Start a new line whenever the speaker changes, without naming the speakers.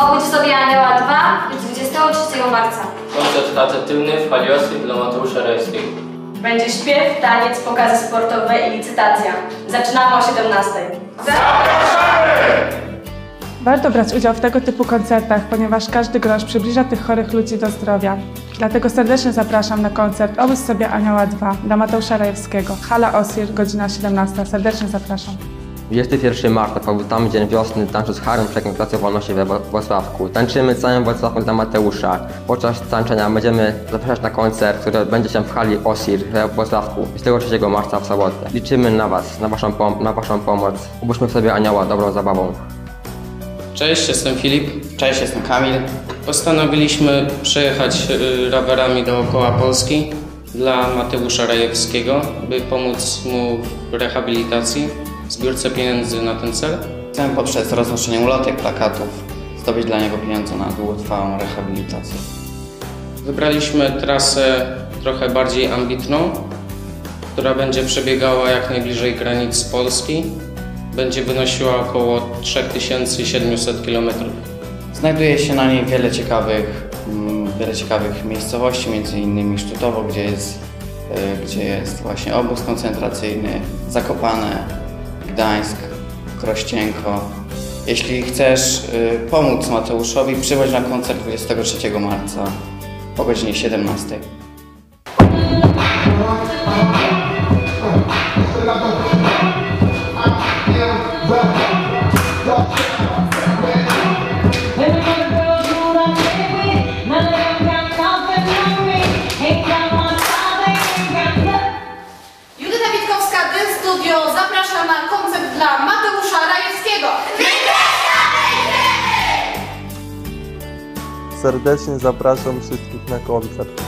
Obudź sobie Anioła 2 i 23 marca.
Koncert charytatywny w hali Oswit dla Mateusza Rajewskiego.
Będzie śpiew, taniec, pokazy sportowe i licytacja. Zaczynamy o 17.
Warto brać udział w tego typu koncertach, ponieważ każdy grosz przybliża tych chorych ludzi do zdrowia. Dlatego serdecznie zapraszam na koncert Obóz sobie Anioła 2 dla Mateusza Rajewskiego. Hala Osir, godzina 17. Serdecznie zapraszam.
21 marca powitamy Dzień Wiosny tańcu z Harem Przekiem Placu Wolności we Włocławku. Tańczymy całym Włocławkiem dla Mateusza. Podczas tańczenia będziemy zapraszać na koncert, który odbędzie się w hali Osir we Włocławku 23 marca w sobotę. Liczymy na Was, na Waszą, pom- na waszą pomoc. Ubóżmy sobie anioła dobrą zabawą.
Cześć, jestem Filip.
Cześć, jestem Kamil.
Postanowiliśmy przejechać y, rowerami dookoła Polski dla Mateusza Rajewskiego, by pomóc mu w rehabilitacji, zbiórce pieniędzy na ten cel.
Chcemy poprzez roznoszenie ulotek, plakatów zdobyć dla niego pieniądze na długotrwałą rehabilitację.
Wybraliśmy trasę trochę bardziej ambitną, która będzie przebiegała jak najbliżej granic Polski. Będzie wynosiła około 3700 km.
Znajduje się na niej wiele ciekawych, mm, wiele ciekawych miejscowości, innymi Sztutowo, gdzie jest, e, gdzie jest właśnie obóz koncentracyjny, Zakopane, Gdańsk, Krościenko. Jeśli chcesz e, pomóc Mateuszowi, przychodź na koncert 23 marca o godzinie 17.
Serdecznie zapraszam wszystkich na koncert.